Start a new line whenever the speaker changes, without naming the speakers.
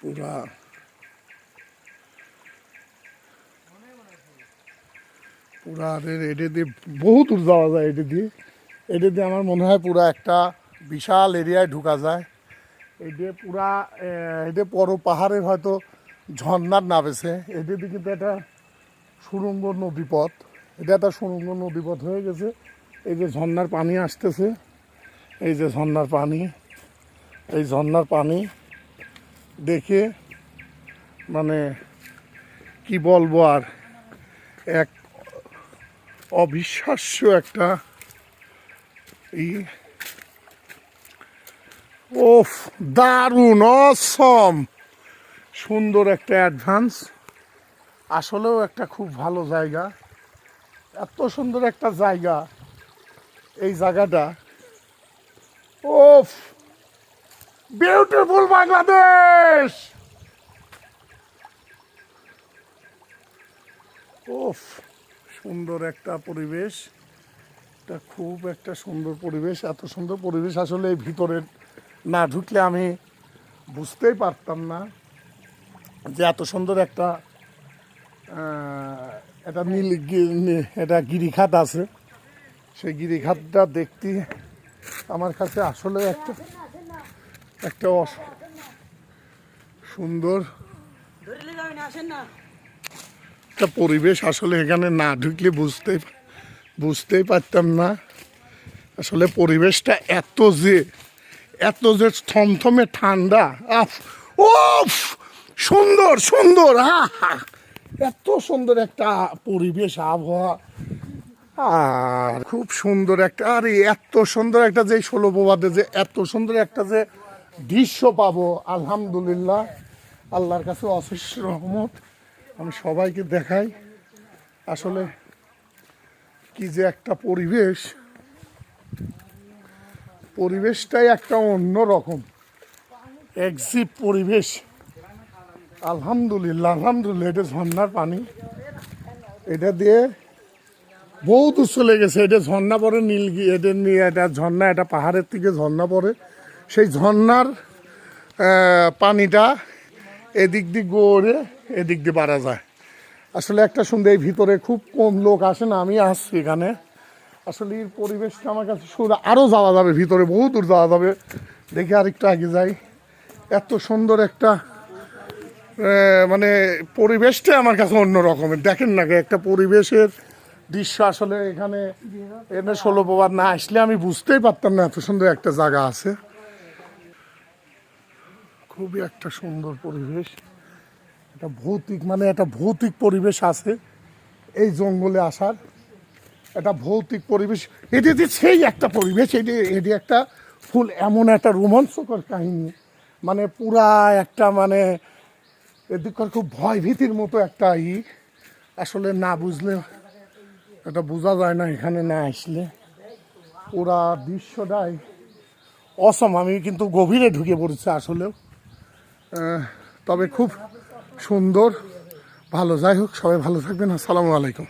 পুরা। পুরা এটা দিয়ে বহু দূর যাওয়া যায় এটা দিয়ে। এটা দিয়ে আমার মনে হয় পুরা একটা বিশাল এরিয়ায় ঢুকা যায়। দিয়ে পুরা এটা বড় পাহাড়ের হয়তো ঝর্ণার নামেছে এটা কিন্তু একটা সুরঙ্গ নদীপথ। এটা একটা সুরঙ্গ নদীপথ হয়ে গেছে। এই যে ঝর্ণার পানি আসতেছে। এই যে ঝর্ণার পানি। এই ঝর্ণার পানি। দেখে মানে কি বলব আর, এক অবিশ্বাস্য একটা ই। ওফ, দারুণ, অসম! সুন্দর একটা অ্যাডভান্স। আসলেও একটা খুব ভালো জায়গা। এত সুন্দর একটা জায়গা, এই জায়গাটা। ওফ! বিউটিফুল বাংলাদেশ ওফ, সুন্দর একটা পরিবেশ। এটা খুব একটা সুন্দর পরিবেশ, এত সুন্দর পরিবেশ আসলে এই ভিতরে না ঢুকলে আমি বুঝতেই পারতাম না যে এত সুন্দর একটা একটা নীল এটা গিরিখাত আছে। সেই গিরিখাতটা দেখতে আমার কাছে আসলে একটা একটা অস- সুন্দর। একটা পরিবেশ আসলে এখানে না ঢুকলে বুঝতে বুঝতেই পারতাম না। আসলে পরিবেশটা এত যে এত যে থমথমে ঠান্ডা, আফ ওফ সুন্দর সুন্দর হা হা এত সুন্দর একটা পরিবেশ, আবহাওয়া। আর খুব সুন্দর একটা, আরে এত সুন্দর একটা যে ষোলো প্রবাদে যে, এত সুন্দর একটা যে দৃশ্য পাবো, আলহামদুলিল্লাহ। আল্লাহর কাছে অশেষ রহমত। আমি সবাইকে দেখাই। আসলে কি যে একটা পরিবেশ। পরিবেশটাই একটা অন্য রকম। একজিপ পরিবেশ। আলহামদুলিল্লাহ আলহামদুলিল্লাহ, এটা ঝর্ণার পানি। এটা দিয়ে বহু দূর চলে গেছে এটা ঝর্ণা পড়ে নীলগি এটা নিয়ে এটা ঝর্ণা, এটা পাহাড়ের থেকে ঝর্ণা পড়ে সেই ঝর্নার পানিটা এদিক দিয়ে গড়ে এদিক দিয়ে বাড়া যায়। আসলে একটা সুন্দর এই ভিতরে খুব কম লোক আসে না, আমি আসছি এখানে। আসলে এই পরিবেশটা আমার কাছে শুধু আরও যাওয়া যাবে, ভিতরে বহু দূর যাওয়া যাবে। দেখে আরেকটা আগে যাই। এত সুন্দর একটা মানে পরিবেশটা আমার কাছে অন্য রকমের দেখেন না একটা পরিবেশের দৃশ্য আসলে এখানে এনে ষোলো প্রবার না আসলে আমি বুঝতেই পারতাম না এত সুন্দর একটা জায়গা আছে। খুবই একটা সুন্দর পরিবেশ। এটা ভৌতিক মানে একটা ভৌতিক পরিবেশ আছে এই জঙ্গলে আসার। একটা ভৌতিক পরিবেশ, এটি যে সেই একটা পরিবেশ, এটি এটি একটা ফুল, এমন একটা রোমাঞ্চকর কাহিনী। মানে পুরা একটা মানে এদিককার খুব ভয় ভীতির মতো একটা ই। আসলে না বুঝলে, এটা বোঝা যায় না এখানে না আসলে। পুরা দৃশ্যটাই অসম, আমি কিন্তু গভীরে ঢুকে পড়েছি আসলেও। তবে খুব সুন্দর ভালো। যাই হোক সবাই ভালো থাকবেন। আসসালামু আলাইকুম।